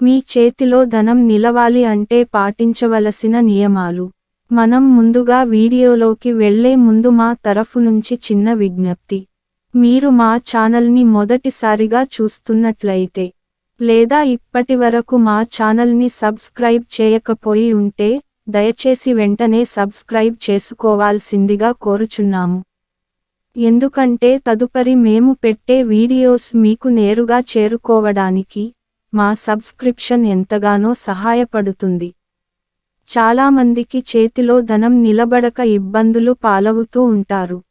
మీ చేతిలో ధనం నిలవాలి అంటే పాటించవలసిన నియమాలు. మనం ముందుగా వీడియోలోకి వెళ్ళే ముందు మా తరఫు నుంచి చిన్న విజ్ఞప్తి. మీరు మా ఛానల్ని మొదటిసారిగా చూస్తున్నట్లయితే లేదా ఇప్పటివరకు మా ఛానల్ని సబ్స్క్రైబ్ చేయకపోయి ఉంటే దయచేసి వెంటనే సబ్స్క్రైబ్ చేసుకోవాల్సిందిగా కోరుచున్నాము. ఎందుకంటే తదుపరి మేము పెట్టే వీడియోస్ మీకు నేరుగా చేరుకోవడానికి మా సబ్స్క్రిప్షన్ ఎంతగానో సహాయపడుతుంది. చాలామందికి చేతిలో ధనం నిలబడక ఇబ్బందులు పాలవుతూ ఉంటారు.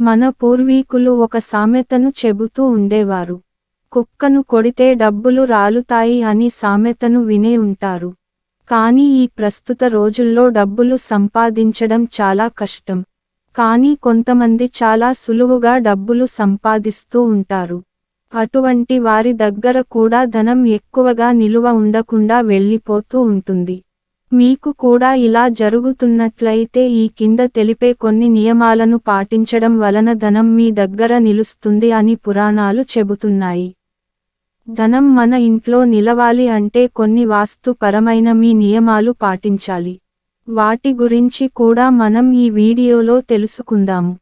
మన పూర్వీకులు ఒక సామెతను చెబుతూ ఉండేవారు. కుక్కను కొడితే డబ్బులు రాలుతాయి అని సామెతను వినే ఉంటారు. కానీ ఈ ప్రస్తుత రోజుల్లో డబ్బులు సంపాదించడం చాలా కష్టం. కానీ కొంతమంది చాలా సులువుగా డబ్బులు సంపాదిస్తూ ఉంటారు. అటువంటి వారి దగ్గర కూడా ధనం ఎక్కువగా నిలువ ఉండకుండా వెళ్ళిపోతూ ఉంటుంది. మీకు కూడా ఇలా జరుగుతున్నట్లయితే ఈ కింద తెలిపే కొన్ని నియమాలను పాటించడం వలన ధనం మీ దగ్గర నిలుస్తుంది అని పురాణాలు చెబుతున్నాయి. ధనం మన ఇంట్లో నిలవాలి అంటే కొన్ని వాస్తుపరమైన మీ నియమాలు పాటించాలి. వాటి గురించి కూడా మనం ఈ వీడియోలో తెలుసుకుందాము.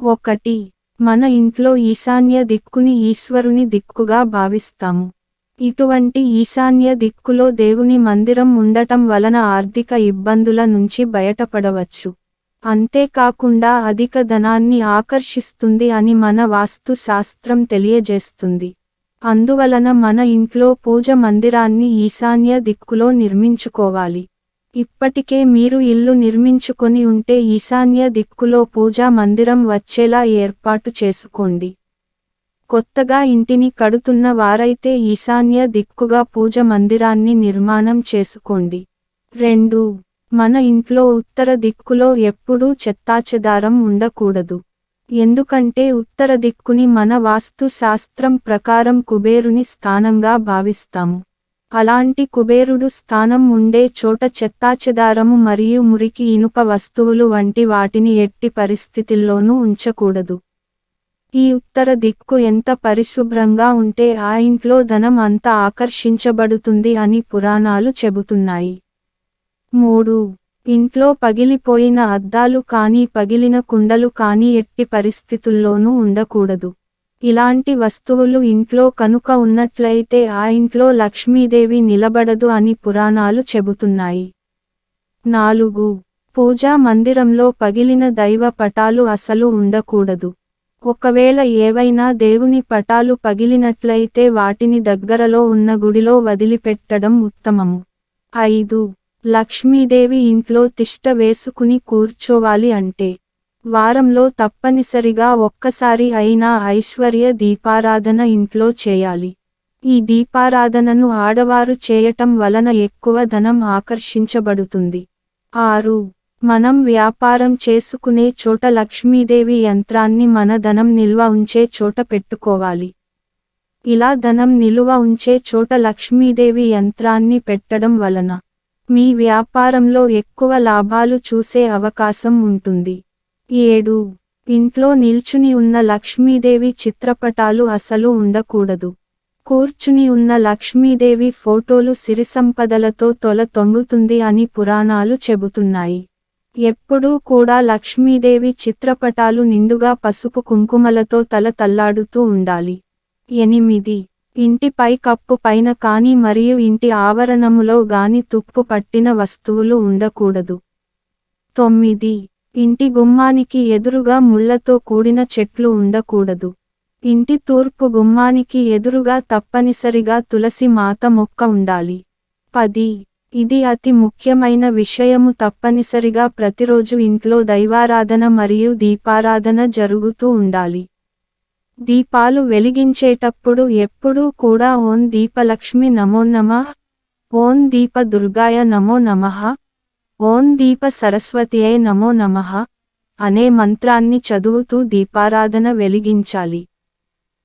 ఒకటి మన ఇంట్లో ఈశాన్య దిక్కుని ఈశ్వరుని దిక్కుగా భావిస్తాము. ఇటువంటి ఈశాన్య దిక్కులో దేవుని మందిరం ఉండటం వలన ఆర్థిక ఇబ్బందుల నుంచి బయటపడవచ్చు. అంతేకాకుండా అధిక ధనాన్ని ఆకర్షిస్తుంది అని మన వాస్తు శాస్త్రం తెలియజేస్తుంది. అందువలన మన ఇంట్లో పూజ మందిరాన్ని ఈశాన్య దిక్కులో నిర్మించుకోవాలి. ఇప్పటికే మీరు ఇల్లు నిర్మించుకొని ఉంటే ఈశాన్య దిక్కులో పూజా మందిరం వచ్చేలా ఏర్పాటు చేసుకోండి. కొత్తగా ఇంటిని కడుతున్న వారైతే ఈశాన్య దిక్కుగా పూజ మందిరాన్ని నిర్మాణం చేసుకోండి. రెండు మన ఇంట్లో ఉత్తర దిక్కులో ఎప్పుడూ చెత్తాచెదారం ఉండకూడదు. ఎందుకంటే ఉత్తర దిక్కుని మన వాస్తు శాస్త్రం ప్రకారం కుబేరుని స్థానంగా భావిస్తాము. అలాంటి కుబేరుడు స్థానం ఉండే చోట చెత్తాచెదారము మరియు మురికి ఇనుప వస్తువులు వంటి వాటిని ఎట్టి పరిస్థితుల్లోనూ ఉంచకూడదు. ఈ ఉత్తర దిక్కు ఎంత పరిశుభ్రంగా ఉంటే ఆ ఇంట్లో ధనం అంత ఆకర్షించబడుతుంది అని పురాణాలు చెబుతున్నాయి. మూడు. ఇంట్లో పగిలిపోయిన అద్దాలు కానీ పగిలిన కుండలు కానీ ఎట్టి పరిస్థితుల్లోనూ ఉండకూడదు. ఇలాంటి వస్తువులు ఇంట్లో కనుక ఉన్నట్లయితే ఆ ఇంట్లో లక్ష్మీదేవి నిలబడదు అని పురాణాలు చెబుతున్నాయి. నాలుగు. పూజా మందిరంలో పగిలిన దైవ పటాలు అసలు ఉండకూడదు. ఒకవేళ ఏవైనా దేవుని పటాలు పగిలినట్లయితే వాటిని దగ్గరలో ఉన్న గుడిలో వదిలిపెట్టడం ఉత్తమము ఐదు. లక్ష్మీదేవి ఇంట్లో తిష్ట వేసుకుని కూర్చోవాలి అంటే వారంలో తప్పనిసరిగా ఒక్కసారి అయినా ఐశ్వర్య దీపారాధన ఇంట్లో చేయాలి. ఈ దీపారాధనను ఆడవారు చేయటం వలన ఎక్కువ ధనం ఆకర్షించబడుతుంది. ఆరు మనం వ్యాపారం చేసుకునే చోట లక్ష్మీదేవి యంత్రాన్ని మన ధనం నిల్వ ఉంచే చోట పెట్టుకోవాలి. ఇలా ధనం నిలువ ఉంచే చోట లక్ష్మీదేవి యంత్రాన్ని పెట్టడం వలన మీ వ్యాపారంలో ఎక్కువ లాభాలు చూసే అవకాశం ఉంటుంది. ఏడు. ఇంట్లో నిల్చుని ఉన్న లక్ష్మీదేవి చిత్రపటాలు అసలు ఉండకూడదు. కూర్చుని ఉన్న లక్ష్మీదేవి ఫోటోలు సిరిసంపదలతో తొల తొంగుతుంది అని పురాణాలు చెబుతున్నాయి. ఎప్పుడూ కూడా లక్ష్మీదేవి చిత్రపటాలు నిండుగా పసుపు కుంకుమలతో తల తల్లాడుతూ ఉండాలి. ఎనిమిది. ఇంటి పై కప్పు పైన కానీ మరియు ఇంటి ఆవరణములో గాని తుప్పు పట్టిన వస్తువులు ఉండకూడదు. తొమ్మిది. ఇంటి గుమ్మానికి ఎదురుగా ముళ్ళతో కూడిన చెట్లు ఉండకూడదు. ఇంటి తూర్పు గుమ్మానికి ఎదురుగా తప్పనిసరిగా తులసి మాత మొక్క ఉండాలి. పది. ఇది అతి ముఖ్యమైన విషయము. తప్పనిసరిగా ప్రతిరోజు ఇంట్లో దైవారాధన మరియు దీపారాధన జరుగుతూ ఉండాలి. దీపాలు వెలిగించేటప్పుడు ఎప్పుడూ కూడా ఓం దీపలక్ష్మి నమో నమ. ఓం దీప దుర్గాయ నమో నమః. ఓం దీప సరస్వతియే నమో నమః అనే మంత్రాన్ని చదువుతూ దీపారాధన వెలిగించాలి.